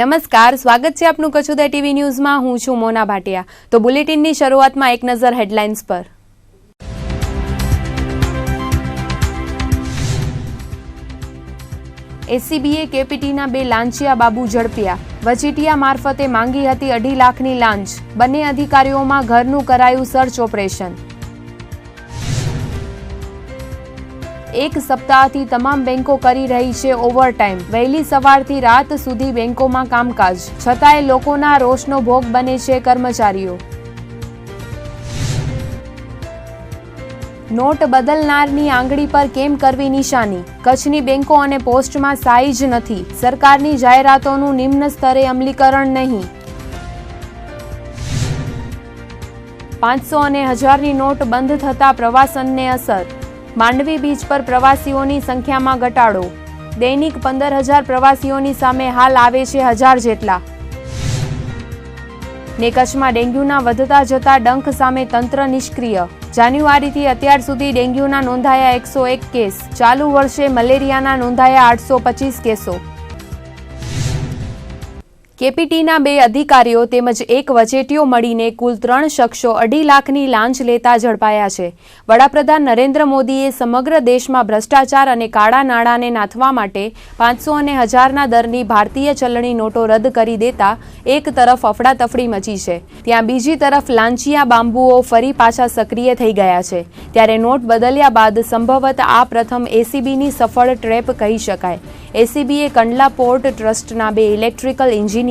નમસ્કાર, સ્વાગત છે આપનું કચુદા ટીવી ન્યૂઝમાં. હું છું મોના ભાટિયા. તો બુલેટિનની શરૂઆતમાં એક નજર હેડલાઇન્સ પર. એસીબીએ કેપીટીના બે લાંચિયા બાબુ ઝડપ્યા. વચીટિયા મારફતે માંગી હતી અઢી લાખની લાંચ. બંને અધિકારીઓમાં ઘરનું કરાયું સર્ચ ઓપરેશન. એક સપ્તાહથી તમામ બેંકો કરી રહી છે ઓવરટાઈમ વહેલી સવારથી રાત સુધી બેંકોમાં કામકાજ. છતાંય લોકોના રોષનો ભોગ બને છે કર્મચારીઓ. નોટ બદલનારની આંગળી પર કેમ કરવી નિશાની? કચ્છની બેંકો અને પોસ્ટમાં સાઈજ નથી. સરકારની જાહેરાતોનું નિમ્ન સ્તરે અમલીકરણ નહીં. પાંચસો અને હજારની નોટ બંધ થતા પ્રવાસનને અસર માંડવી બીચ પર પ્રવાસીઓની સંખ્યામાં ઘટાડો. દૈનિક પંદર હજાર પ્રવાસીઓની સામે હાલ આવે છે હજાર જેટલા. ને કચ્છમાં ડેન્ગ્યુના વધતા જતા ડંખ સામે તંત્ર નિષ્ક્રિય. જાન્યુઆરીથી અત્યાર સુધી ડેન્ગ્યુના નોંધાયા એકસો એક કેસ. ચાલુ વર્ષે મલેરિયાના નોંધાયા આઠસો પચીસ કેસો. કેપીટીના બે અધિકારીઓ તેમજ એક વચેટીઓ મળીને કુલ ત્રણ શખ્સો અઢી લાખની લાંચ લેતા ઝડપાયા છે. વડાપ્રધાન નરેન્દ્ર મોદીએ સમગ્ર દેશમાં ભ્રષ્ટાચાર અને કાળા નાણાંને નાથવા માટે પાંચસો અને હજારના દરની ભારતીય ચલણી નોટો રદ કરી દેતા એક તરફ અફડાતફડી મચી છે. ત્યાં બીજી તરફ લાંચિયા બાંબુઓ ફરી પાછા સક્રિય થઈ ગયા છે. ત્યારે નોટ બદલ્યા બાદ સંભવત આ પ્રથમ એસીબીની સફળ ટ્રેપ કહી શકાય. એસીબીએ કંડલા પોર્ટ ટ્રસ્ટના બે ઇલેક્ટ્રિકલ એન્જિનિયરો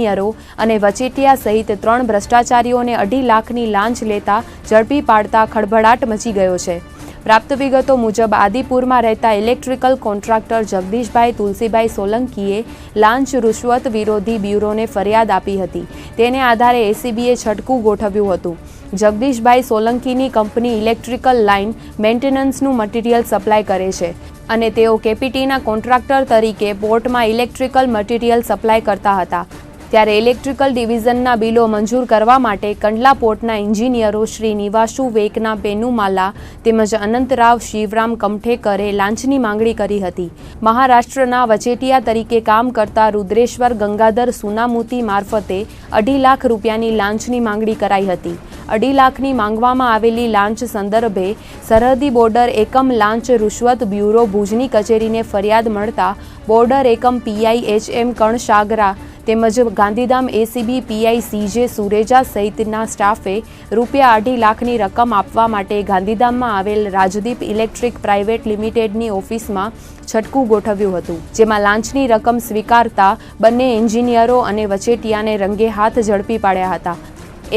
અને વચેટિયા સહિત ત્રણ ભ્રષ્ટાચારીઓને અઢી લાખની લાંચ લેતા ઝડપી પાડતા ખળભળાટ મચી ગયો છે. પ્રાપ્ત વિગતો મુજબ આદિપુરમાં રહેતા ઇલેક્ટ્રિકલ કોન્ટ્રાક્ટર જગદીશભાઈ તુલસીભાઈ સોલંકીએ લાંચ રૂશ્વત વિરોધી બ્યુરોને ફરિયાદ આપી હતી. તેને આધારે એસીબીએ છટકું ગોઠવ્યું હતું. જગદીશભાઈ સોલંકીની કંપની ઇલેક્ટ્રિકલ લાઇન મેન્ટેનન્સનું મટીરિયલ સપ્લાય કરે છે અને તેઓ કેપીટીના કોન્ટ્રાક્ટર તરીકે પોર્ટમાં ઇલેક્ટ્રિકલ મટીરિયલ સપ્લાય કરતા હતા. ત્યારે ઇલેક્ટ્રિકલ ડિવિઝનના બિલો મંજૂર કરવા માટે કંડલા પોર્ટના એન્જિનિયરો શ્રી નિવાસુ વેકના પેનુમાલા તેમજ અનંતરાવ શિવરામ કમઠેકરે લાંચની માંગણી કરી હતી. મહારાષ્ટ્રના વચેટિયા તરીકે કામ કરતા રુદ્રેશ્વર ગંગાધર સુનામૂતી મારફતે અઢી લાખ રૂપિયાની લાંચની માંગણી કરાઈ હતી. અઢી લાખની માંગવામાં આવેલી લાંચ સંદર્ભે સરહદી બોર્ડર એકમ લાંચ રૂશ્વત બ્યુરો ભુજની કચેરીને ફરિયાદ મળતા બોર્ડર એકમ પીઆઈ એચ એમ કણસાગરા તેમજ Gandhidham ACB PI CJ Sureja સહિતના સ્ટાફે રૂપિયા અઢી લાખની રકમ આપવા માટે ગાંધીધામમાં આવેલ રાજદીપ ઇલેક્ટ્રિક પ્રાઇવેટ લિમિટેડની ઓફિસમાં છટકું ગોઠવ્યું હતું, જેમાં લાંચની રકમ સ્વીકારતા બંને એન્જિનિયરો અને વચેટિયાને રંગે હાથ ઝડપી પાડ્યા હતા.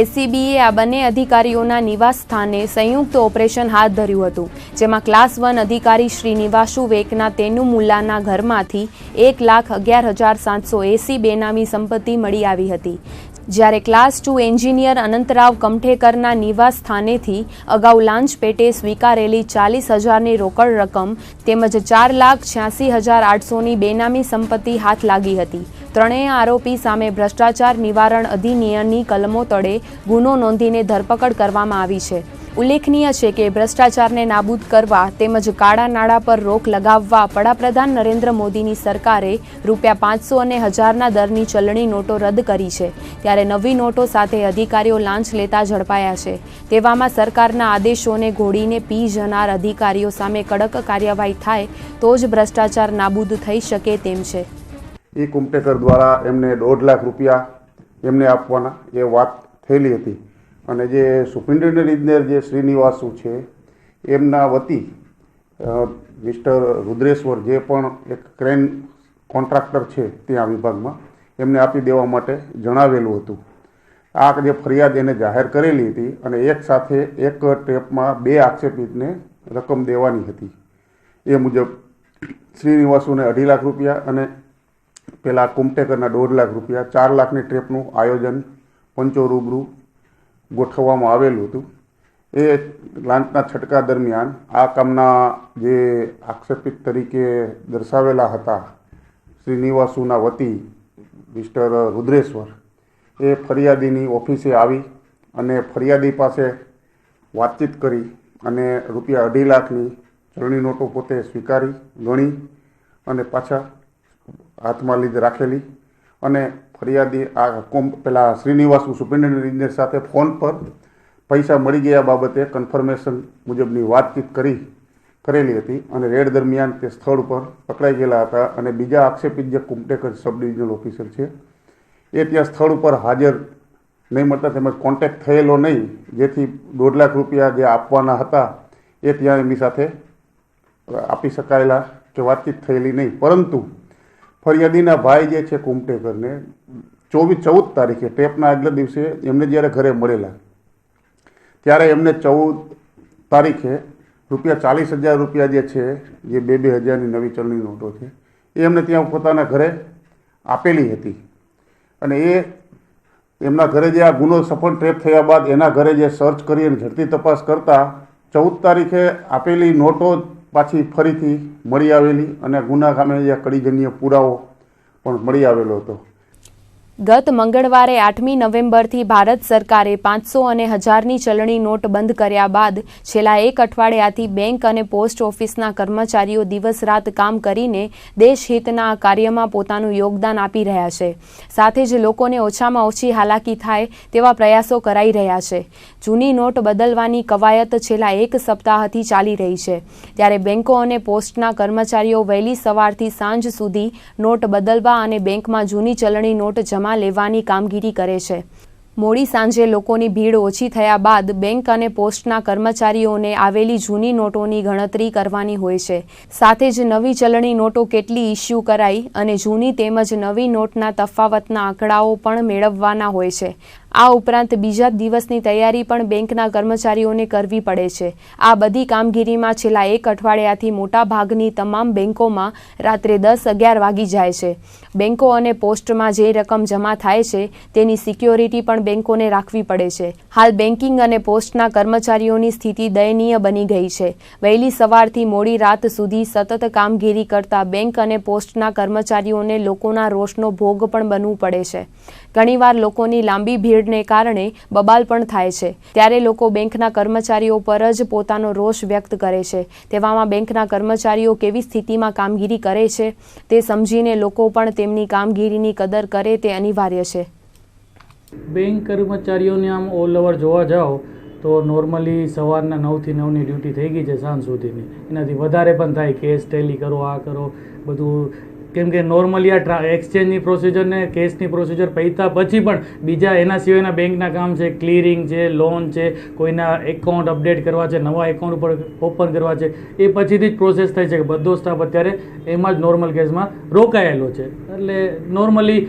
એસીબીએ આ બંને અધિકારીઓના નિવાસ સ્થાને સંયુક્ત ઓપરેશન હાથ ધર્યું હતું, જેમાં ક્લાસ વન અધિકારી શ્રી નિવાસુ વેકના તેનુમુલ્લાના ઘરમાંથી એક લાખ અગિયાર હજાર સાતસો એસી બેનામી સંપત્તિ મળી આવી હતી. જ્યારે ક્લાસ ટુ એન્જિનિયર અનંતરાવ કમઠેકરના નિવાસ સ્થાનેથી અગાઉ લાંચ પેટે સ્વીકારેલી ચાલીસ હજારની રોકડ રકમ તેમજ ચાર લાખ છ્યાસી હજાર આઠસોની બેનામી સંપત્તિ હાથ લાગી હતી. ત્રણેય આરોપી સામે ભ્રષ્ટાચાર નિવારણ અધિનિયમની કલમો તળે ગુનો નોંધીને ધરપકડ કરવામાં આવી છે. ઉલ્લેખનીય છે કે ભ્રષ્ટાચારને નાબૂદ કરવા તેમજ કાળા નાણાં પર રોક લગાવવા વડાપ્રધાન નરેન્દ્ર મોદીની સરકારે રૂપિયા પાંચસો અને હજારના દરની ચલણી નોટો રદ કરી છે. ત્યારે નવી નોટો સાથે અધિકારીઓ લાંચ લેતા ઝડપાયા છે. તેવામાં સરકારના આદેશોને ઘોડીને પી જનાર અધિકારીઓ સામે કડક કાર્યવાહી થાય તો જ ભ્રષ્ટાચાર નાબૂદ થઈ શકે તેમ છે. દ્વારા એમને દોઢ લાખ રૂપિયા એમને આપવાના, એ વાત થયેલી હતી. અને જે સુપ્રિન્ટેન્ડન્ટ ઇજનેર જે શ્રીનિવાસુ છે, એમના વતી મિસ્ટર રુદ્રેશ્વર જે પણ એક ક્રેન કોન્ટ્રાક્ટર છે ત્યાં વિભાગમાં, એમને આપી દેવા માટે જણાવેલું હતું. આ જે ફરિયાદ એને જાહેર કરેલી હતી અને એક સાથે એક ટેપમાં બે આક્ષેપિતને રકમ દેવાની હતી. એ મુજબ શ્રીનિવાસુને અઢી લાખ રૂપિયા અને પેલા કુમટેકરના દોઢ લાખ રૂપિયા, ચાર લાખની ટ્રેપનું આયોજન પંચો રૂબરૂ ગોઠવવામાં આવેલું હતું. એ લાંચના છટકા દરમિયાન આ કામના જે આક્ષેપિત તરીકે દર્શાવેલા હતા શ્રીનિવાસુના વતી મિસ્ટર રુદ્રેશ્વર, એ ફરિયાદીની ઓફિસે આવી અને ફરિયાદી પાસે વાતચીત કરી અને રૂપિયા અઢી લાખની ચલણી નોટો પોતે સ્વીકારી, ગણી અને પાછા હાથમાં લીધ રાખેલી. અને ફરિયાદી આ કોમ પેલા શ્રીનિવાસ સુપ્રિન્ટેન્ડન્ટ ઇન્જિનિયર સાથે ફોન પર પૈસા મળી ગયા બાબતે કન્ફર્મેશન મુજબની વાતચીત કરી કરેલી હતી અને રેડ દરમિયાન તે સ્થળ ઉપર પકડાઈ ગયેલા હતા અને બીજા આક્ષેપિત જે કુમટેકર સબ ડિવિઝનલ ઓફિસર છે, એ ત્યાં સ્થળ ઉપર હાજર નહીં મળતા તેમજ કોન્ટેક્ટ થયેલો નહીં, જેથી દોઢ લાખ રૂપિયા જે આપવાના હતા એ ત્યાં એમની સાથે આપી શકાયેલા કે વાતચીત થયેલી નહીં. પરંતુ ફરિયાદીના ભાઈ જે છે કુમટેકરને ચોવીસ ચૌદ તારીખે, ટેપના આગલા દિવસે એમને જ્યારે ઘરે મળેલા, ત્યારે એમને ચૌદ તારીખે રૂપિયા ચાલીસ હજાર રૂપિયા જે છે, જે બે બે હજારની નવી ચલણી નોટો છે, એ એમને ત્યાં પોતાના ઘરે આપેલી હતી. અને એ એમના ઘરે જે આ ગુનો સફળ ટ્રેપ થયા બાદ એના ઘરે જે સર્ચ કરી અને ઝડપી તપાસ કરતા ચૌદ તારીખે આપેલી નોટો પાછી ફરીથી મળી આવેલી અને ગુના સામે કડીજન્ય પુરાવો પણ મળી આવેલો હતો. ગત મંગળવારે આઠમી નવેમ્બરથી ભારત સરકારે પાંચસો અને હજારની ચલણી નોટ બંધ કર્યા બાદ છેલ્લા એક અઠવાડિયાથી બેંક અને પોસ્ટ ઓફિસના કર્મચારીઓ દિવસ રાત કામ કરીને દેશહિતના કાર્યમાં પોતાનું યોગદાન આપી રહ્યા છે. સાથે જ લોકોને ઓછામાં ઓછી હાલાકી થાય તેવા પ્રયાસો કરાઈ રહ્યા છે. જૂની નોટ બદલવાની કવાયત છેલ્લા એક સપ્તાહથી ચાલી રહી છે. ત્યારે બેંકો અને પોસ્ટના કર્મચારીઓ વહેલી સવારથી સાંજ સુધી નોટ બદલવા અને બેંકમાં જૂની ચલણી નોટ જમા લેવાની કામગીરી કરે છે. મોડી સાંજે લોકોની ભીડ ઓછી થયા બાદ બેંક અને પોસ્ટના કર્મચારીઓને આવેલી જૂની નોટોની ગણતરી કરવાની હોય છે. સાથે જ નવી ચલણી નોટો કેટલી ઇસ્યુ કરાઈ અને જૂની તેમજ નવી નોટના તફાવતના આંકડાઓ પણ મેળવવાના હોય છે. આ ઉપરાંત બીજા દિવસની તૈયારી પણ બેંકના કર્મચારીઓને કરવી પડે છે. આ બધી કામગીરીમાં છેલ્લા એક અઠવાડિયાથી મોટા ભાગની તમામ બેંકોમાં રાત્રે દસ અગિયાર વાગી જાય છે. બેંકો અને પોસ્ટમાં જે રકમ જમા થાય છે, તેની સિક્યોરિટી પણ બેંકોને રાખવી પડે છે. હાલ બેન્કિંગ અને પોસ્ટના કર્મચારીઓની સ્થિતિ દયનીય બની ગઈ છે. વહેલી સવારથી મોડી રાત સુધી સતત કામગીરી કરતા બેંક અને પોસ્ટના કર્મચારીઓને લોકોના રોષનો ભોગ પણ બનવું પડે છે. ઘણીવાર લોકોની લાંબી ભીડને કારણે બબાલ પણ થાય છે. ત્યારે લોકો બેંકના કર્મચારીઓ પર જ પોતાનો રોષ વ્યક્ત કરે છે. તેવામાં બેંકના કર્મચારીઓ કેવી સ્થિતિમાં કામગીરી કરે છે તે સમજીને લોકો પણ તેમની કામગીરીની કદર કરે તે અનિવાર્ય છે. બેંક કર્મચારીઓને આમ ઓલ ઓવર જોવા જાઓ તો નોર્મલી સવારના નવથી નવની ડ્યુટી થઈ ગઈ છે સાંજ સુધીની. એનાથી વધારે પણ થાય કેસ ટેલી કરો, આ કરો, બધું કેમ કે નોર્મલી આ એક્સચેન્જની પ્રોસિજર ને કેસની પ્રોસિજર પૈતા પછી પણ બીજા એના સિવાયના બેંકના કામ છે ક્લિયરિંગ છે લોન છે, કોઈના એકાઉન્ટ અપડેટ કરવા છે, નવા એકાઉન્ટ ઉપર ઓપન કરવા છે, એ પછીથી જ પ્રોસેસ થાય છે કે બધો સ્ટાફ અત્યારે એમાં જ નોર્મલ કેસમાં રોકાયેલો છે. એટલે નોર્મલી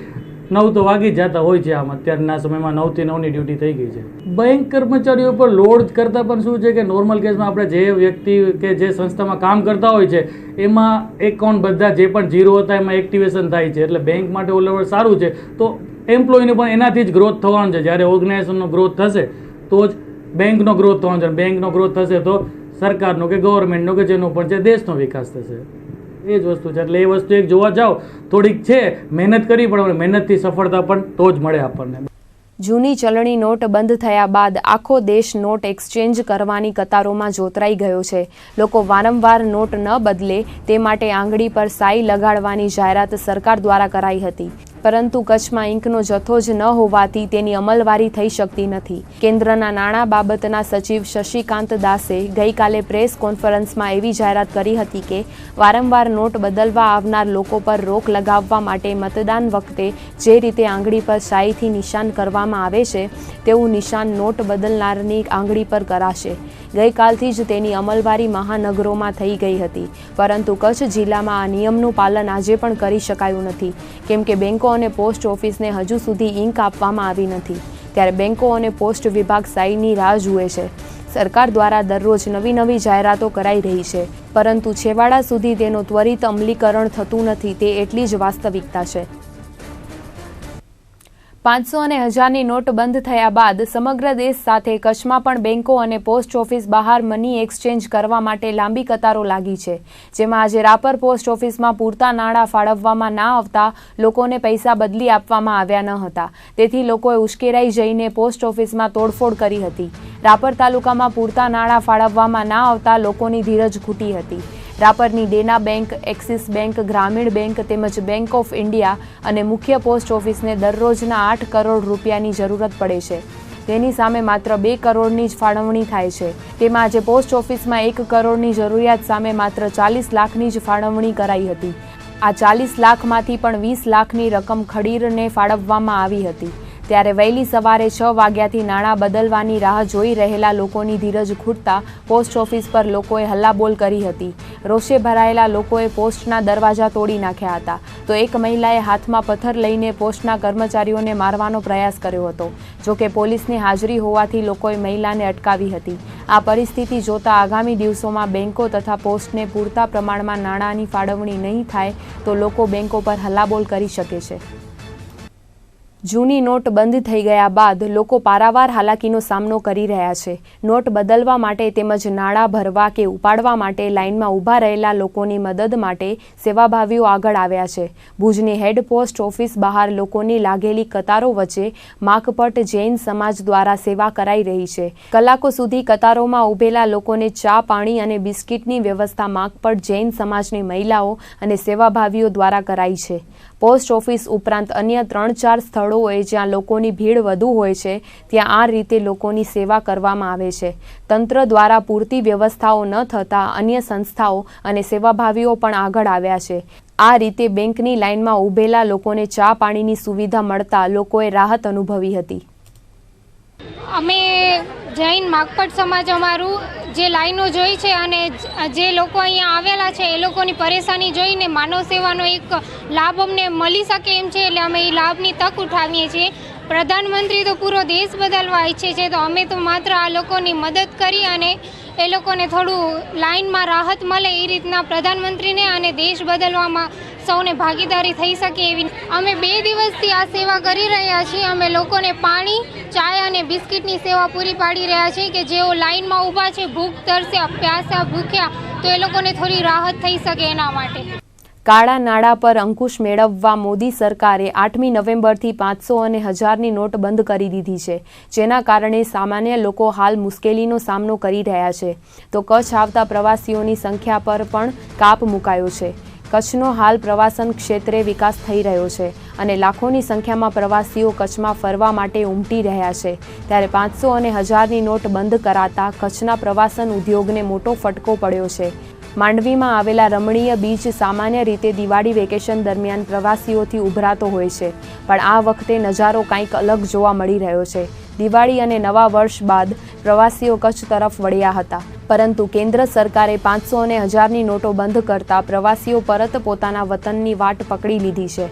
નવ તો વાગી જતા હોય છે આમ. અત્યારના સમયમાં નવથી નવની ડ્યુટી થઈ ગઈ છે. બેંક કર્મચારીઓ પર લોડ કરતાં પણ શું છે કે નોર્મલ કેસમાં આપણે જે વ્યક્તિ કે જે સંસ્થામાં કામ કરતા હોય છે, એમાં એકાઉન્ટ બધા જે પણ જીરો હતા એમાં એક્ટિવેશન થાય છે. એટલે બેંક માટે ઓ સારું છે. તો એમ્પ્લોયીને પણ એનાથી જ ગ્રોથ થવાનું છે. જ્યારે ઓર્ગેનાઇઝેશનનો ગ્રોથ થશે, તો જ બેંકનો ગ્રોથ થવાનો છે. બેંકનો ગ્રોથ થશે તો સરકારનો કે ગવર્મેન્ટનો કે જેનો પણ છે, દેશનો વિકાસ થશે. એ જ વસ્તુ છે. એટલે એ વસ્તુ એક જોવા જાઓ, થોડીક છે, મહેનત કરવી પડે મહેનતથી સફળતા પણ તો જ મળે આપણને. જૂની ચલણી નોટ બંધ થયા બાદ આખો દેશ નોટ એક્સચેન્જ કરવાની કતારોમાં જોતરાઈ ગયો છે. લોકો વારંવાર નોટ ન બદલે તે માટે આંગળી પર સાઈ લગાડવાની જાહેરાત સરકાર દ્વારા કરાઈ હતી. પરંતુ કચ્છમાં ઇંકનો જથ્થો જ ન હોવાથી તેની અમલવારી થઈ શકતી નથી. કેન્દ્રના નાણાં બાબતના સચિવ શશિકાંત દાસે ગઈકાલે પ્રેસ કોન્ફરન્સમાં એવી જાહેરાત કરી હતી કે, વારંવાર નોટ બદલવા આવનાર લોકો પર રોક લગાવવા માટે મતદાન વખતે જે રીતે આંગળી પર શાહીથી નિશાન કરવામાં આવે છે, તેવું નિશાન નોટ બદલનારની આંગળી પર કરાશે. ગઈકાલથી જ તેની અમલવારી મહાનગરોમાં થઈ ગઈ હતી. પરંતુ કચ્છ જિલ્લામાં આ નિયમનું પાલન આજે પણ કરી શકાયું નથી. કેમ કે અને પોસ્ટ ઓફિસને હજુ સુધી ઇંક આપવામાં આવી નથી. ત્યારે બેંકો અને પોસ્ટ વિભાગ સાઈની રાહ જુએ છે. સરકાર દ્વારા દરરોજ નવી નવી જાહેરાતો કરાઈ રહી છે. પરંતુ છેવાડા સુધી તેનું ત્વરિત અમલીકરણ થતું નથી, તે એટલી જ વાસ્તવિકતા છે. પાંચસો અને હજારની નોટ બંધ થયા બાદ સમગ્ર દેશ સાથે કચ્છમાં પણ બેંકો અને પોસ્ટ ઓફિસ બહાર મની એક્સચેન્જ કરવા માટે લાંબી કતારો લાગી છે. જેમાં આજે રાપર પોસ્ટ ઓફિસમાં પૂરતા નાણાં ફાળવવામાં ના આવતા લોકોને પૈસા બદલી આપવામાં આવ્યા ન હતા. તેથી લોકોએ ઉશ્કેરાઈ જઈને પોસ્ટ ઓફિસમાં તોડફોડ કરી હતી. રાપર તાલુકામાં પૂરતા નાણાં ફાળવવામાં ના આવતા લોકોની ધીરજ ખૂટી હતી. રાપરની દેના બેંક, એક્સિસ બેંક, ગ્રામીણ બેંક તેમજ બેંક ઓફ ઇન્ડિયા અને મુખ્ય પોસ્ટ ઓફિસને દરરોજના આઠ કરોડ રૂપિયાની જરૂરત પડે છે. તેની સામે માત્ર બે કરોડની જ ફાળવણી થાય છે. તેમાં આજે પોસ્ટ ઓફિસમાં એક કરોડની જરૂરિયાત સામે માત્ર ચાલીસ લાખની જ ફાળવણી કરાઈ હતી. આ ચાલીસ લાખમાંથી પણ વીસ લાખની રકમ ખડીરને ફાળવવામાં આવી હતી. ત્યારે વહેલી સવારે છ વાગ્યાથી નાણાં બદલવાની રાહ જોઈ રહેલા લોકોની ધીરજ ખૂટતા પોસ્ટ ઓફિસ પર લોકોએ હલ્લાબોલ કરી હતી. રોષે ભરાયેલા લોકોએ પોસ્ટના દરવાજા તોડી નાખ્યા હતા. તો એક મહિલાએ હાથમાં પથ્થર લઈને પોસ્ટના કર્મચારીઓને મારવાનો પ્રયાસ કર્યો હતો. જોકે પોલીસની હાજરી હોવાથી લોકોએ મહિલાને અટકાવી હતી. આ પરિસ્થિતિ જોતા આગામી દિવસોમાં બેંકો તથા પોસ્ટને પૂરતા પ્રમાણમાં નાણાંની ફાળવણી નહીં થાય તો લોકો બેંકો પર હલ્લાબોલ કરી શકે છે. જૂની નોટ બંધ થઈ ગયા બાદ લોકો પારાવાર હાલાકીનો સામનો કરી રહ્યા છે. નોટ બદલવા માટે તેમજ નાણાં ભરવા કે ઉપાડવા માટે લાઇનમાં ઊભા રહેલા લોકોની મદદ માટે સેવાભાવીઓ આગળ આવ્યા છે. ભુજની હેડ પોસ્ટ ઓફિસ બહાર લોકોની લાગેલી કતારો વચ્ચે માકપટ જૈન સમાજ દ્વારા સેવા કરાઈ રહી છે. કલાકો સુધી કતારોમાં ઊભેલા લોકોને ચા, પાણી અને બિસ્કિટની વ્યવસ્થા માકપટ જૈન સમાજની મહિલાઓ અને સેવાભાવીઓ દ્વારા કરાઈ છે. પોસ્ટ ઓફિસ ઉપરાંત અન્ય ત્રણ ચાર સ્થળોએ જ્યાં લોકોની ભીડ વધુ હોય છે, ત્યાં આ રીતે લોકોની સેવા કરવામાં આવે છે. તંત્ર દ્વારા પૂરતી વ્યવસ્થાઓ ન થતાં અન્ય સંસ્થાઓ અને સેવાભાવીઓ પણ આગળ આવ્યા છે. આ રીતે બેંકની લાઇનમાં ઊભેલા લોકોને ચા પાણીની સુવિધા મળતા લોકોએ રાહત અનુભવી હતી. અમે જૈન માગપટ સમાજ અમારું જે લાઈનો જોઈ છે અને જે લોકો અહીંયા આવેલા છે એ લોકોની પરેશાની જોઈને માનવ સેવાનો એક લાભ અમને મળી શકે એમ છે એટલે અમે એ લાભની તક ઉઠાવીએ છીએ. પ્રધાનમંત્રી તો પૂરો દેશ બદલવા ઈચ્છે છે તો અમે તો માત્ર આ લોકોની મદદ કરી અને એ લોકોને થોડું લાઈનમાં રાહત મળે એ રીતના પ્રધાનમંત્રીને અને દેશ બદલવામાં સૌને ભાગીદારી થઈ શકે એવી અમે બે દિવસથી આ સેવા કરી રહ્યા છીએ. અમે લોકોને પાણી, ચાય અને બિસ્કિટની સેવા પૂરી પાડી રહ્યા છીએ કે જેઓ લાઇનમાં ઊભા છે, ભૂખ તરસ્યા, પ્યાસા, ભૂખ્યા, તો એ લોકોને થોડી રાહત થઈ શકે એના માટે. કાળા નાણાં પર અંકુશ મેળવવા મોદી સરકારે આઠમી નવેમ્બરથી પાંચસો અને હજારની નોટ બંધ કરી દીધી છે, જેના કારણે સામાન્ય લોકો હાલ મુશ્કેલીનો સામનો કરી રહ્યા છે. તો કચ્છ આવતા પ્રવાસીઓની સંખ્યા પર પણ કાપ મુકાયો છે. કચ્છનો હાલ પ્રવાસન ક્ષેત્રે વિકાસ થઈ રહ્યો છે અને લાખોની સંખ્યામાં પ્રવાસીઓ કચ્છમાં ફરવા માટે ઉમટી રહ્યા છે. ત્યારે પાંચસો અને હજારની નોટ બંધ કરાતા કચ્છના પ્રવાસન ઉદ્યોગને મોટો ફટકો પડ્યો છે. માંડવીમાં આવેલા રમણીય બીચ સામાન્ય રીતે દિવાળી વેકેશન દરમિયાન પ્રવાસીઓથી ઉભરાતો હોય છે. પણ આ વખતે નજારો કંઈક અલગ જોવા મળી રહ્યો છે. દિવાળી અને નવા વર્ષ બાદ પ્રવાસીઓ કચ્છ તરફ વળ્યા હતા. પરંતુ કેન્દ્ર સરકારે પાંચસો અને હજારની નોટો બંધ કરતા પ્રવાસીઓ પરત પોતાના વતનની વાટ પકડી લીધી છે.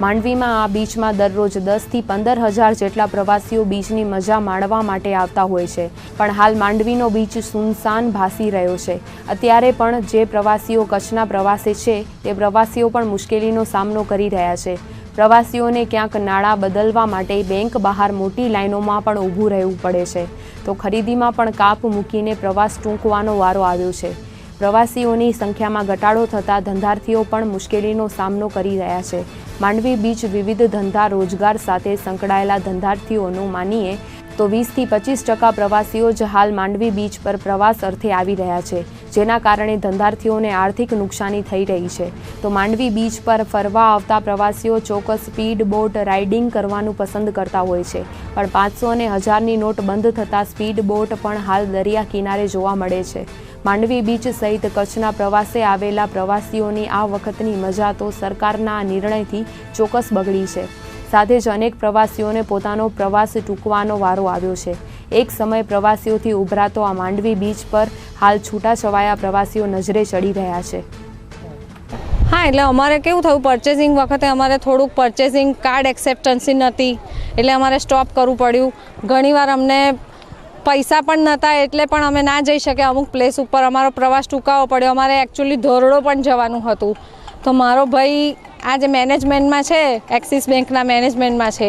માંડવીમાં આ બીચમાં દરરોજ દસથી પંદર હજાર જેટલા પ્રવાસીઓ બીચની મજા માણવા માટે આવતા હોય છે. પણ હાલ માંડવીનો બીચ સુનસાન ભાસી રહ્યો છે. અત્યારે પણ જે પ્રવાસીઓ કચ્છના પ્રવાસે છે, તે પ્રવાસીઓ પણ મુશ્કેલીનો સામનો કરી રહ્યા છે. પ્રવાસીઓને ક્યાંક નાણાં બદલવા માટે બેંક બહાર મોટી લાઈનોમાં પણ ઊભું રહેવું પડે છે. તો ખરીદીમાં પણ કાપ મૂકીને પ્રવાસ ટૂંકવાનો વારો આવ્યો છે. પ્રવાસીઓની સંખ્યામાં ઘટાડો થતાં ધંધાર્થીઓ પણ મુશ્કેલીનો સામનો કરી રહ્યા છે. માંડવી બીચ વિવિધ ધંધા રોજગાર સાથે સંકળાયેલા ધંધાર્થીઓનું માનીએ તો વીસથી પચીસ ટકા પ્રવાસીઓ જ હાલ માંડવી બીચ પર પ્રવાસ અર્થે આવી રહ્યા છે, જેના કારણે ધંધાર્થીઓને આર્થિક નુકસાની થઈ રહી છે. તો માંડવી બીચ પર ફરવા આવતા પ્રવાસીઓ ચોક્કસ સ્પીડ બોટ રાઇડિંગ કરવાનું પસંદ કરતા હોય છે, પણ પાંચસો અને હજારની નોટ બંધ થતાં સ્પીડ બોટ પણ હાલ દરિયા કિનારે જોવા મળે છે. માંડવી બીચ સહિત કચ્છના પ્રવાસે આવેલા પ્રવાસીઓની આ વખતની મજા તો સરકારના નિર્ણયથી ચોક્કસ બગડી છે. સાથે જ અનેક પ્રવાસીઓને પોતાનો પ્રવાસ ટૂંકવાનો વારો આવ્યો છે. એક સમય પ્રવાસીઓથી ઉભરાતો આ માંડવી બીચ પર હાલ છૂટાછવાયા પ્રવાસીઓ નજરે ચડી રહ્યા છે. હા, એટલે અમારે કેવું થયું? પરચેસિંગ વખતે અમારે થોડુંક પરચેસિંગ કાર્ડ એક્સેપ્ટન્સી નહોતી એટલે અમારે સ્ટોપ કરવું પડ્યું. ઘણીવાર અમને પૈસા પણ નહોતા, એટલે પણ અમે ના જઈ શક્યા અમુક પ્લેસ ઉપર અમારો પ્રવાસ ટૂંકાવો પડ્યો. અમારે એકચ્યુઅલી ધોરડો પણ જવાનું હતું. તો મારો ભાઈ આ જે મેનેજમેન્ટમાં છે એક્સિસ બેંકના મેનેજમેન્ટમાં છે,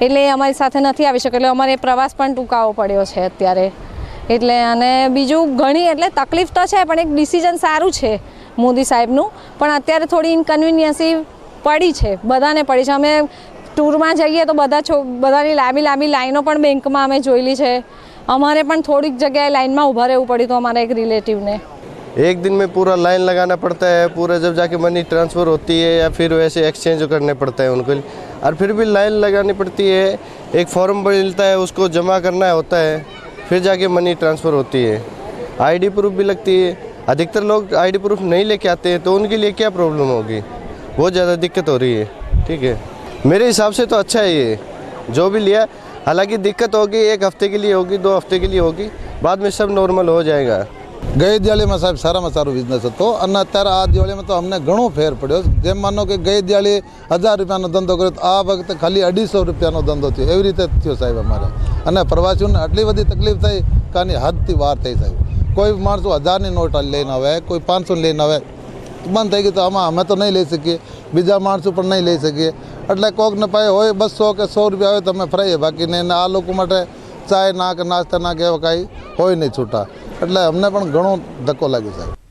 એટલે એ અમારી સાથે નથી આવી શકે એટલે અમારે પ્રવાસ પણ ટૂંકાવો પડ્યો છે અત્યારે. એટલે અને બીજું ઘણી, એટલે તકલીફ તો છે, પણ એક ડિસિઝન સારું છે મોદી સાહેબનું. પણ અત્યારે થોડી ઇન્કન્વિનિયન્સી પડી છે, બધાને પડી છે. અમે ટૂરમાં જઈએ તો બધા છો, બધાની લાંબી લાંબી લાઈનો પણ બેંકમાં અમે જોયેલી છે. અમારે પણ થોડીક જગ્યાએ લાઈનમાં ઊભા રહેવું પડ્યું હતું અમારા એક રિલેટિવને एक दिन में पूरा लाइन लगाना पड़ता है पूरा जब जाके मनी ट्रांसफ़र होती है या फिर वैसे एक्सचेंज करने पड़ता है उनको और फिर भी लाइन लगानी पड़ती है एक फॉर्म मिलता है उसको जमा करना होता है फिर जाके मनी ट्रांसफ़र होती है आईडी प्रूफ भी लगती है अधिकतर लोग आईडी प्रूफ नहीं लेके आते हैं तो उनके लिए क्या प्रॉब्लम होगी बहुत ज़्यादा दिक्कत हो रही है ठीक है मेरे हिसाब से तो अच्छा है ये जो भी लिया हालांकि दिक्कत होगी एक हफ्ते के लिए होगी दो हफ्ते के लिए होगी बाद में सब नॉर्मल हो जाएगा ગઈ દિવાળીમાં સાહેબ સારામાં સારો બિઝનેસ હતો અને અત્યારે આ દિવાળીમાં તો અમને ઘણો ફેર પડ્યો જેમ માનો કે ગઈ દિવાળી હજાર રૂપિયાનો ધંધો કર્યો તો આ વખતે ખાલી અઢીસો રૂપિયાનો ધંધો થયો એવી રીતે જ થયો સાહેબ અમારે અને પ્રવાસીઓને આટલી બધી તકલીફ થઈ કે આની હદથી વાર થઈ સાહેબ કોઈ માણસો હજારની નોટ લઈને આવે કોઈ પાંચસો લઈને આવે બંધ થઈ ગયું તો આમાં અમે તો નહીં લઈ શકીએ બીજા માણસો પણ નહીં લઈ શકીએ એટલે કોકને પાસે હોય બસો કે સો રૂપિયા હોય તો અમે ફરાઈએ. બાકી નહીં ને આ લોકો માટે ચાય ના કે નાસ્તા ના કે એવા કાંઈ હોય નહીં છૂટા. એટલે અમને પણ ઘણો ધક્કો લાગી સાહેબ.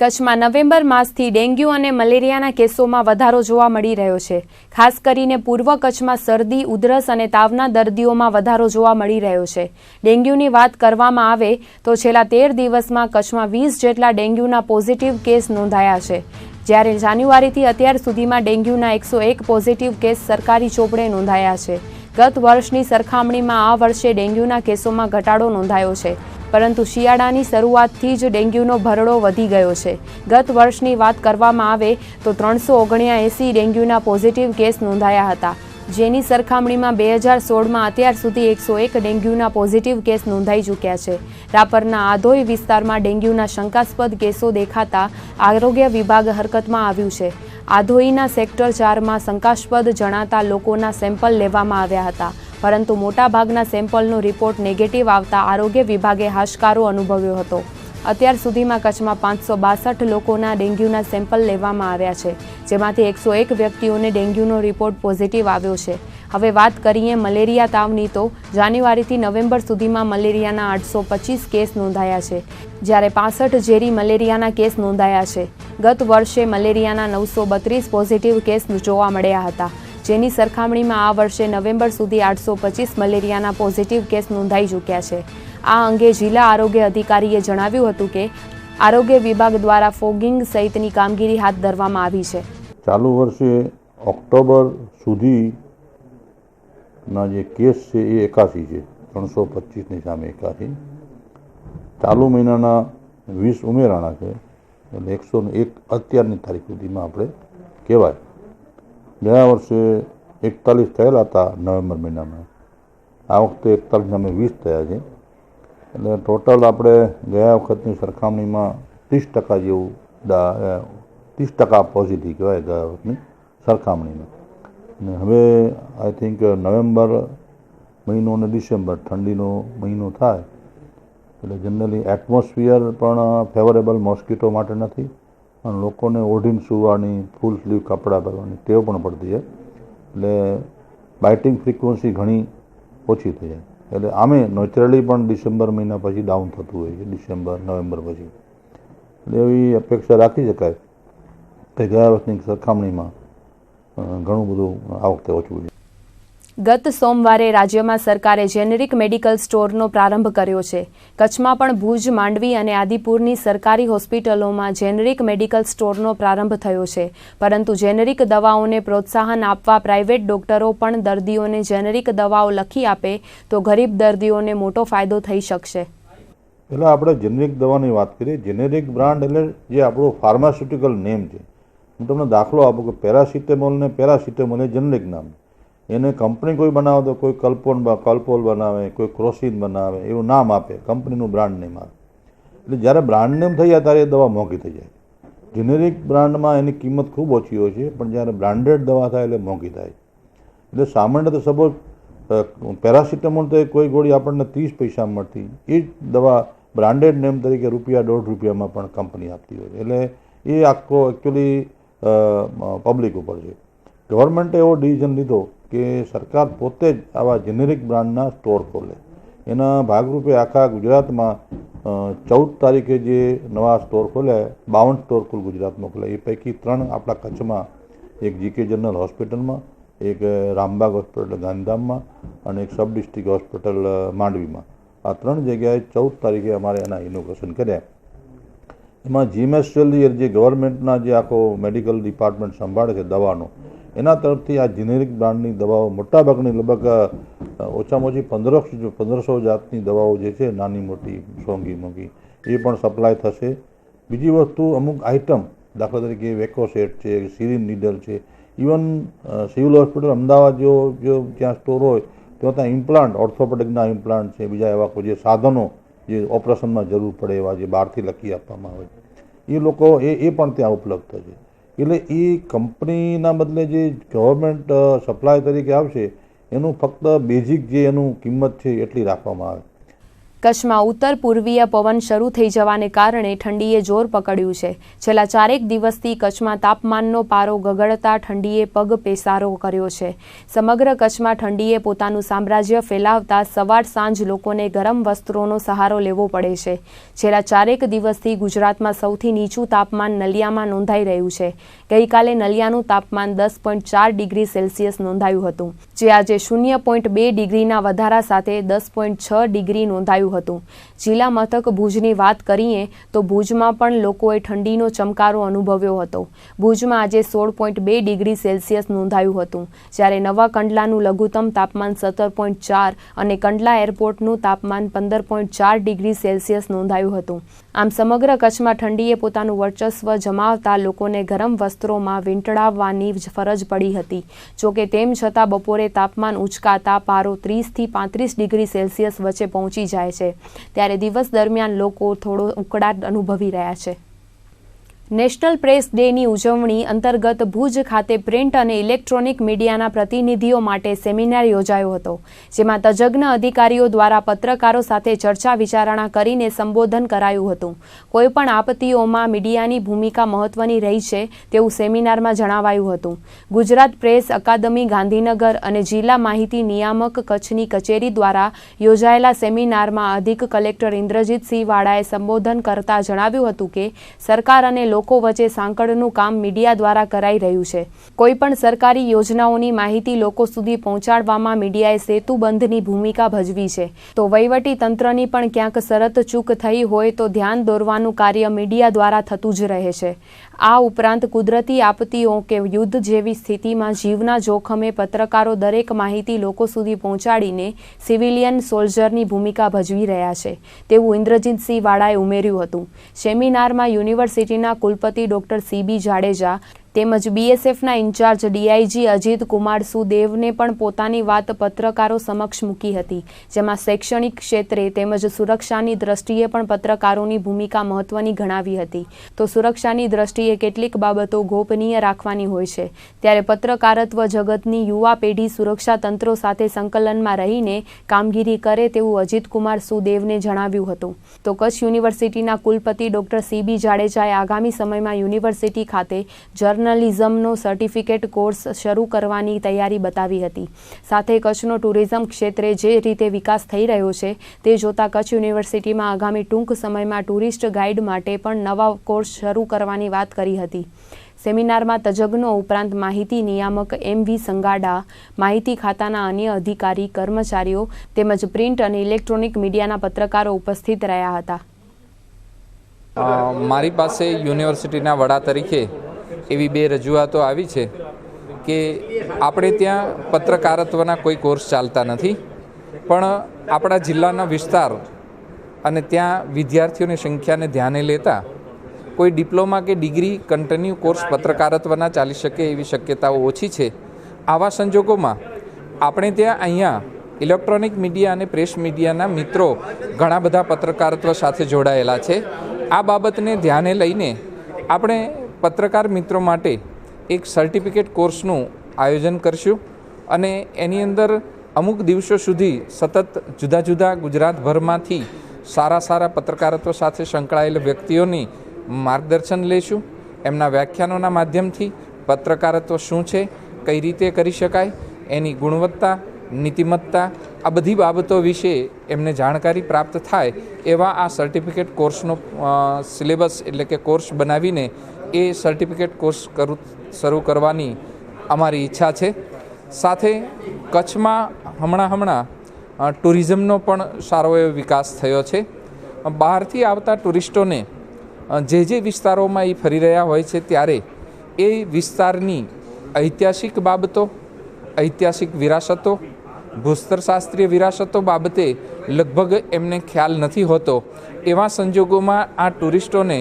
કચ્છમાં નવેમ્બર માસથી ડેન્ગ્યુ અને મલેરિયાના કેસોમાં વધારો જોવા મળી રહ્યો છે. ખાસ કરીને પૂર્વ કચ્છમાં શરદી, ઉધરસ અને તાવના દર્દીઓમાં વધારો જોવા મળી રહ્યો છે. ડેન્ગ્યુની વાત કરવામાં આવે તો છેલ્લા તેર દિવસમાં કચ્છમાં વીસ જેટલા ડેન્ગ્યુના પોઝિટિવ કેસ નોંધાયા છે. જ્યારે જાન્યુઆરીથી અત્યાર સુધીમાં ડેન્ગ્યુના એકસો એક પોઝિટિવ કેસ સરકારી ચોપડે નોંધાયા છે. ગત વર્ષની સરખામણીમાં આ વર્ષે ડેન્ગ્યુના કેસોમાં ઘટાડો નોંધાયો છે. પરંતુ શિયાળાની શરૂઆતથી જ ડેન્ગ્યુનો ભરડો વધી ગયો છે. ગત વર્ષની વાત કરવામાં આવે તો ત્રણસો ઓગણ્યાએંસી ડેન્ગ્યુના પોઝિટિવ કેસ નોંધાયા હતા. જેની સરખામણીમાં બે હજાર સોળમાં અત્યાર સુધી એકસો એક ડેન્ગ્યુના પોઝિટિવ કેસ નોંધાઈ ચૂક્યા છે. રાપરના આધોઈ વિસ્તારમાં ડેન્ગ્યુના શંકાસ્પદ કેસો દેખાતા આરોગ્ય વિભાગ હરકતમાં આવ્યું છે. આધોઈના સેક્ટર ચારમાં શંકાસ્પદ જણાતા લોકોના સેમ્પલ લેવામાં આવ્યા હતા. પરંતુ મોટાભાગના સેમ્પલનો રિપોર્ટ નેગેટિવ આવતા આરોગ્ય વિભાગે હાશકારો અનુભવ્યો હતો. અત્યાર સુધીમાં કચ્છમાં પાંચસો બાસઠ લોકોના ડેન્ગ્યુના સેમ્પલ લેવામાં આવ્યા છે, જેમાંથી એકસો એક વ્યક્તિઓને ડેન્ગ્યુનો રિપોર્ટ પોઝિટિવ આવ્યો છે. હવે વાત કરીએ મલેરિયા તાવની તો, જાન્યુઆરીથી નવેમ્બર સુધીમાં મલેરિયાના આઠસો પચીસ કેસ નોંધાયા છે, જ્યારે પાસઠ ઝેરી મલેરિયાના કેસ નોંધાયા છે. ગત વર્ષે મલેરિયાના નવસો બત્રીસ પોઝિટિવ કેસ જોવા મળ્યા હતા. જેની સરખામણીમાં આ વર્ષે નવેમ્બર સુધી આઠસો પચીસ મલેરિયાના પોઝિટિવ કેસ નોંધાઈ ચૂક્યા છે. આ અંગે જિલ્લા આરોગ્ય અધિકારીએ જણાવ્યું હતું કે, આરોગ્ય વિભાગ દ્વારા ફોગિંગ સહિતની કામગીરી હાથ ધરવામાં આવી છે. ચાલુ વર્ષે ઓક્ટોબર સુધીના જે કેસ છે એ એકાસી છે, ત્રણસો પચીસની સામે એકાસી. ચાલુ મહિનાના વીસ ઉમેરાણા છે, એટલે એકસો એક અત્યારની તારીખ સુધીમાં આપણે કહેવાય. ગયા વર્ષે એકતાલીસ થયેલા હતા નવેમ્બર મહિનામાં. આ વખતે એકતાલીસ અમે વીસ થયા છે એટલે ટોટલ આપણે ગયા વખતની સરખામણીમાં ત્રીસ ટકા જેવું ત્રીસ ટકા પોઝિટિવ કહેવાય ગયા વખતની સરખામણીમાં. અને હવે આઈ થિંક નવેમ્બર મહિનો અને ડિસેમ્બર ઠંડીનો મહિનો થાય. એટલે જનરલી એટમોસ્ફિયર પણ ફેવરેબલ મોસ્કીટો માટે નથી. અને લોકોને ઓઢીને સૂવાની, ફૂલ સ્લીવ કપડાં પહેરવાની ટેવ પણ પડતી છે. એટલે બાઇટિંગ ફ્રિકવન્સી ઘણી ઓછી થઈ જાય. એટલે આમે નેચરલી પણ ડિસેમ્બર મહિના પછી ડાઉન થતું હોય છે, ડિસેમ્બર, નવેમ્બર પછી. એટલે એવી અપેક્ષા રાખી શકાય કે ગયા વર્ષની સરખામણીમાં ઘણું બધું આ વખતે ઓછું છે. ગત સોમવારે રાજ્યમાં સરકારે જેનેરિક મેડિકલ સ્ટોરનો પ્રારંભ કર્યો છે. કચ્છમાં પણ ભુજ, માંડવી અને આદિપુરની સરકારી હોસ્પિટલોમાં જેનેરિક મેડિકલ સ્ટોરનો પ્રારંભ થયો છે. પરંતુ જેનેરિક દવાઓને પ્રોત્સાહન આપવા પ્રાઇવેટ ડોક્ટરો પણ દર્દીઓને જેનેરિક દવાઓ લખી આપે તો ગરીબ દર્દીઓને મોટો ફાયદો થઈ શકશે. પહેલાં આપણે જેનેરિક દવાની વાત કરીએ. જેનેરિક બ્રાન્ડ એટલે જે આપણો ફાર્માસ્યુટિકલ નેમ છે. હું તમને દાખલો આપું કે પેરાસિટેમોલ ને પેરાસિટેમોલ એ જેનેરિક નામ એને કંપની કોઈ બનાવે તો કોઈ કલ્પોન કલ્પોલ બનાવે, કોઈ ક્રોસિન બનાવે, એવું નામ આપે. કંપનીનું બ્રાન્ડ નેમ આવે એટલે જ્યારે બ્રાન્ડ નેમ થઈ જાય ત્યારે એ દવા મોંઘી થઈ જાય. જેનેરિક બ્રાન્ડમાં એની કિંમત ખૂબ ઓછી હોય છે, પણ જ્યારે બ્રાન્ડેડ દવા થાય એટલે મોંઘી થાય. એટલે સામાન્ય તો સપોઝ પેરાસિટામોલ તો કોઈ ગોળી આપણને ત્રીસ પૈસા મળતી. એ જ દવા બ્રાન્ડેડ નેમ તરીકે રૂપિયા દોઢ રૂપિયામાં પણ કંપની આપતી હોય. એટલે એ આખો એકચ્યુઅલી પબ્લિક ઉપર છે. ગવર્મેન્ટે એવો ડિસિઝન લીધો કે સરકાર પોતે જ આવા જેનેરિક બ્રાન્ડના સ્ટોર ખોલે. એના ભાગરૂપે આખા ગુજરાતમાં ચૌદ તારીખે જે નવા સ્ટોર ખોલ્યા બાવન સ્ટોર કુલ ગુજરાતમાં ખોલ્યા એ પૈકી ત્રણ આપણા કચ્છમાં, એક જીકે જનરલ હોસ્પિટલમાં એક રામબાગ હોસ્પિટલ ગાંધીધામમાં અને એક સબ ડિસ્ટ્રિક્ટ હોસ્પિટલ માંડવીમાં. આ ત્રણ જગ્યાએ ચૌદ તારીખે અમારે એના ઇનોગ્રેશન કર્યા. એમાં જીએમએસએલ જે ગવર્મેન્ટના જે આખો મેડિકલ ડિપાર્ટમેન્ટ સંભાળે છે દવાનો એના તરફથી આ જિનેરિક બ્રાન્ડની દવાઓ, મોટાભાગની લગભગ ઓછામાં ઓછી પંદરસો પંદરસો જાતની દવાઓ જે છે, નાની મોટી, સોંગી મોંઘી એ પણ સપ્લાય થશે. બીજી વસ્તુ, અમુક આઇટમ દાખલા તરીકે વેકોસેટ છે, સિરિન નીડલ છે ઇવન સિવિલ હોસ્પિટલ અમદાવાદ જો જો ત્યાં સ્ટોર હોય તો ત્યાં ઇમ્પ્લાન્ટ ઓર્થોપેડિકના ઇમ્પ્લાન્ટ છે, બીજા એવા કોઈ જે સાધનો જે ઓપરેશનમાં જરૂર પડે એવા જે બહારથી લખી આપવામાં આવે એ લોકો, એ એ પણ ત્યાં ઉપલબ્ધ છે. એટલે એ કંપનીના બદલે જે ગવર્મેન્ટ સપ્લાય તરીકે આવશે, એનું ફક્ત બેઝિક જે એનું કિંમત છે એટલી રાખવામાં આવે. કચ્છમાં ઉત્તર પૂર્વીય પવન શરૂ થઈ જવાને કારણે ઠંડીએ જોર પકડ્યું છે. છેલ્લા ચારેક દિવસથી કચ્છમાં તાપમાનનો પારો ગગડતા ઠંડીએ પગ પેસારો કર્યો છે. સમગ્ર કચ્છમાં ઠંડીએ પોતાનું સામ્રાજ્ય ફેલાવતા સવાર સાંજ લોકોને ગરમ વસ્ત્રોનો સહારો લેવો પડે છે. છેલ્લા ચારેક દિવસથી ગુજરાતમાં સૌથી નીચું તાપમાન નલિયામાં નોંધાઈ રહ્યું છે. ગઈકાલે નલિયાનું તાપમાન દસ પોઈન્ટ ચાર ડિગ્રી સેલ્સિયસ નોંધાયું હતું. જે આજે શૂન્ય પોઈન્ટ બે ડિગ્રીના વધારા સાથે દસ પોઈન્ટ છ ડિગ્રી નોંધાયું હતું. જિલ્લા મથક ભુજની વાત કરીએ તો ભુજમાં પણ લોકોએ ઠંડીનો ચમકારો અનુભવ્યો હતો. ભુજમાં આજે સોળ પોઈન્ટ બે ડિગ્રી સેલ્સિયસ નોંધાયું હતું. જ્યારે નવા કંડલાનું લઘુત્તમ તાપમાન સત્તર પોઈન્ટ ચાર અને કંડલા એરપોર્ટનું તાપમાન પંદર પોઈન્ટ ચાર ડિગ્રી સેલ્સિયસ નોંધાયું હતું. આમ સમગ્ર કચ્છમાં ઠંડીએ પોતાનું વર્ચસ્વ જમાવતા લોકોને ગરમ વસ્ત્રોમાં વીંટળાવવાની ફરજ પડી હતી. જોકે તેમ છતાં બપોરે તાપમાન ઉંચકાતા પારો ત્રીસથી પાંત્રીસ ડિગ્રી સેલ્સિયસ વચ્ચે પહોંચી જાય છે. ત્યારે દિવસ દરમિયાન લોકો થોડો ઉકળાટ અનુભવી રહ્યા છે. નેશનલ પ્રેસ ડેની ઉજવણી અંતર્ગત ભુજ ખાતે પ્રિન્ટ અને ઇલેક્ટ્રોનિક મીડિયાના પ્રતિનિધિઓ માટે સેમિનાર યોજાયો હતો, જેમાં તજજ્ઞ અધિકારીઓ દ્વારા પત્રકારો સાથે ચર્ચા વિચારણા કરીને સંબોધન કરાયું હતું. કોઈપણ આપત્તિઓમાં મીડિયાની ભૂમિકા મહત્વની રહી છે તેવું સેમિનારમાં જણાવાયું હતું. ગુજરાત પ્રેસ અકાદમી ગાંધીનગર અને જિલ્લા માહિતી નિયામક કચ્છની કચેરી દ્વારા યોજાયેલા સેમિનારમાં અધિક કલેક્ટર ઇન્દ્રજીતસિંહ વાળાએ સંબોધન કરતા જણાવ્યું હતું કે, સરકાર અને લોકો વચ્ચે સાંકળનું કામ મીડિયા દ્વારા કરાઈ રહ્યું છે. કોઈપણ સરકારી યોજનાઓની માહિતી લોકો સુધી પહોંચાડવામાં મીડિયાએ સેતુબંધની ભૂમિકા ભજવી છે. તો વહીવટી તંત્રની પણ ક્યાંક શરત ચૂક થઈ હોય તો ધ્યાન દોરવાનું કાર્ય મીડિયા દ્વારા થતું જ રહે છે. આ ઉપરાંત કુદરતી આપત્તિઓ કે યુદ્ધ જેવી સ્થિતિમાં જીવના જોખમે પત્રકારો દરેક માહિતી લોકો સુધી પહોંચાડીને સિવિલિયન સોલ્જરની ભૂમિકા ભજવી રહ્યા છે. તેવું ઇન્દ્રજીતસિંહ વાળાએ ઉમેર્યું હતું. સેમિનારમાં યુનિવર્સિટીના કુલપતિ ડોક્ટર સીબી જાડેજા તેમજ બીએસએફના ઇન્ચાર્જ ડીઆઈજી અજીત કુમાર સુદેવને પણ પોતાની વાત પત્રકારો સમક્ષ મૂકી હતી, જેમાં શૈક્ષણિક ક્ષેત્રે તેમજ સુરક્ષાની દ્રષ્ટિએ પણ પત્રકારોની ભૂમિકા મહત્વની ગણાવી હતી. તો સુરક્ષાની દ્રષ્ટિએ કેટલીક બાબતો ગોપનીય રાખવાની હોય છે. ત્યારે પત્રકારત્વ જગતની યુવા પેઢી સુરક્ષા તંત્રો સાથે સંકલનમાં રહીને કામગીરી કરે તેવું અજીત કુમાર સુદેવને જણાવ્યું હતું. તો કચ્છ યુનિવર્સિટીના કુલપતિ ડોક્ટર સીબી જાડેજાએ આગામી સમયમાં યુનિવર્સિટી ખાતે જર્નલિઝમનો સર્ટિફિકેટ કોર્સ શરૂ કરવાની તૈયારી બતાવી હતી. સાથે કચ્છનો ટુરિઝમ ક્ષેત્રે જે રીતે વિકાસ થઈ રહ્યો છે, તે જોતા કચ્છ યુનિવર્સિટીમાં આગામી ટૂંક સમયમાં ટુરિસ્ટ ગાઈડ માટે પણ નવા કોર્સ શરૂ કરવાની વાત કરી હતી. સેમિનારમાં તજજ્ઞો ઉપરાંત માહિતી નિયામક એમ વી સંગાડા, માહિતી ખાતાના અન્ય અધિકારી, કર્મચારીઓ તેમજ પ્રિન્ટ અને ઇલેક્ટ્રોનિક મીડિયાના પત્રકારો ઉપસ્થિત રહ્યા હતા. મારી પાસે યુનિવર્સિટીના વડા તરીકે એવી બે રજૂઆતો આવી છે કે આપણે ત્યાં પત્રકારત્વના કોઈ કોર્સ ચાલતા નથી, પણ આપણા જિલ્લાના વિસ્તાર અને ત્યાં વિદ્યાર્થીઓની સંખ્યાને ધ્યાને લેતા કોઈ ડિપ્લોમા કે ડિગ્રી કન્ટિન્યુ કોર્સ પત્રકારત્વના ચાલી શકે એવી શક્યતાઓ ઓછી છે. આવા સંજોગોમાં આપણે ત્યાં અહીંયા ઇલેક્ટ્રોનિક મીડિયા અને પ્રેસ મીડિયાના મિત્રો ઘણા બધા પત્રકારત્વ સાથે જોડાયેલા છે. આ બાબતને ધ્યાને લઈને આપણે પત્રકાર મિત્રો માટે એક સર્ટિફિકેટ કોર્સનું આયોજન કરશું અને એની અંદર અમુક દિવસો સુધી સતત જુદા જુદા ગુજરાતભરમાંથી સારા સારા પત્રકારત્વ સાથે સંકળાયેલ વ્યક્તિઓની માર્ગદર્શન લેશું. એમના વ્યાખ્યાનોના માધ્યમથી પત્રકારત્વ શું છે, કઈ રીતે કરી શકાય, એની ગુણવત્તા, નીતિમત્તા, આ બધી બાબતો વિશે એમને જાણકારી પ્રાપ્ત થાય એવા આ સર્ટિફિકેટ કોર્સનો સિલેબસ એટલે કે કોર્સ બનાવીને એ સર્ટિફિકેટ કોર્સ કરું, શરૂ કરવાની અમારી ઈચ્છા છે. સાથે કચ્છમાં હમણાં હમણાં ટુરિઝમનો પણ સારો એવો વિકાસ થયો છે. બહારથી આવતા ટુરિસ્ટોને જે જે વિસ્તારોમાં એ ફરી રહ્યા હોય છે ત્યારે એ વિસ્તારની ઐતિહાસિક બાબતો, ઐતિહાસિક વિરાસતો ભૂસ્તરશાસ્ત્રીય વિરાસતો બાબતે લગભગ એમને ખ્યાલ નથી હોતો. એવા સંજોગોમાં આ ટુરિસ્ટોને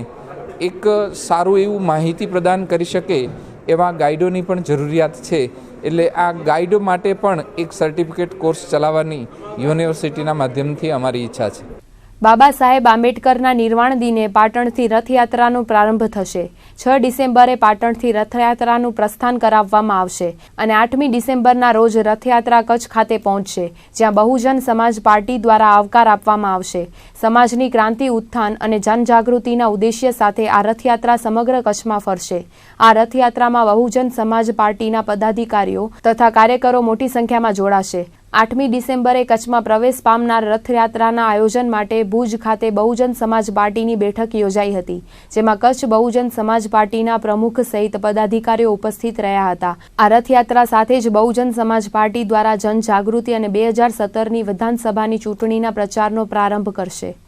એક સારું એવું માહિતી પ્રદાન કરી શકે એવા ગાઈડોની પણ જરૂરિયાત છે. એટલે આ ગાઈડો માટે પણ એક સર્ટિફિકેટ કોર્સ ચલાવવાની યુનિવર્સિટીના માધ્યમથી અમારી ઈચ્છા છે. બાબા સાહેબ આંબેડકરના નિર્વાણ દિને પાટણથી રથયાત્રાનો પ્રારંભ થશે. છ ડિસેમ્બરે પાટણથી રથયાત્રાનું પ્રસ્થાન કરાવવામાં આવશે અને આઠમી ડિસેમ્બરના રોજ રથયાત્રા કચ્છ ખાતે પહોંચશે, જ્યાં બહુજન સમાજ પાર્ટી દ્વારા આવકાર આપવામાં આવશે. સમાજની ક્રાંતિ, ઉત્થાન અને જનજાગૃતિના ઉદ્દેશ્ય સાથે આ રથયાત્રા સમગ્ર કચ્છમાં ફરશે. આ રથયાત્રામાં બહુજન સમાજ પાર્ટીના પદાધિકારીઓ તથા કાર્યકરો મોટી સંખ્યામાં જોડાશે. આઠમી ડિસેમ્બરે કચ્છમાં પ્રવેશ પામનાર રથયાત્રાના આયોજન માટે ભુજ ખાતે બહુજન સમાજ પાર્ટીની બેઠક યોજાઈ હતી, જેમાં કચ્છ બહુજન સમાજ પાર્ટીના પ્રમુખ સહિત પદાધિકારીઓ ઉપસ્થિત રહ્યા હતા. આ રથયાત્રા સાથે જ બહુજન સમાજ પાર્ટી દ્વારા જનજાગૃતિ અને બે હજાર સત્તરની વિધાનસભાની ચૂંટણીના પ્રચારનો પ્રારંભ કરશે.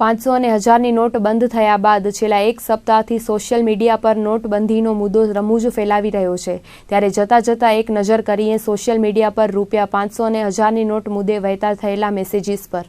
પાંચસો અને હજારની નોટ બંધ થયા બાદ છેલ્લા એક સપ્તાહથી સોશિયલ મીડિયા પર નોટબંધીનો મુદ્દો રમૂજ ફેલાવી રહ્યો છે. ત્યારે જતાં જતાં એક નજર કરીએ, સોશિયલ મીડિયા પર રૂપિયા પાંચસો અને હજારની નોટ મુદ્દે વહેતા થયેલા મેસેજીસ પર.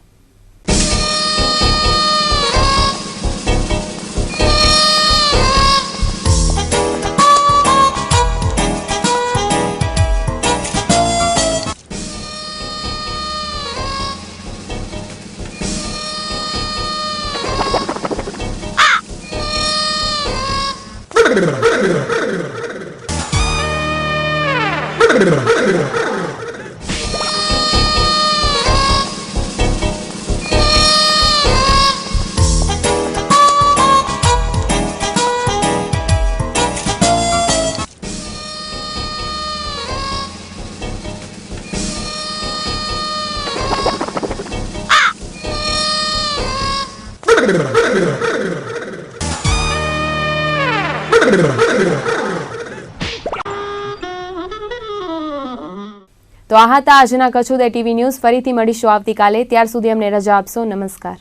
તો આ હતા આજના કચ્છુદય ટીવી ન્યૂઝ. ફરીથી મળીશું આવતીકાલે. ત્યાર સુધી અમને રજા આપશો. નમસ્કાર.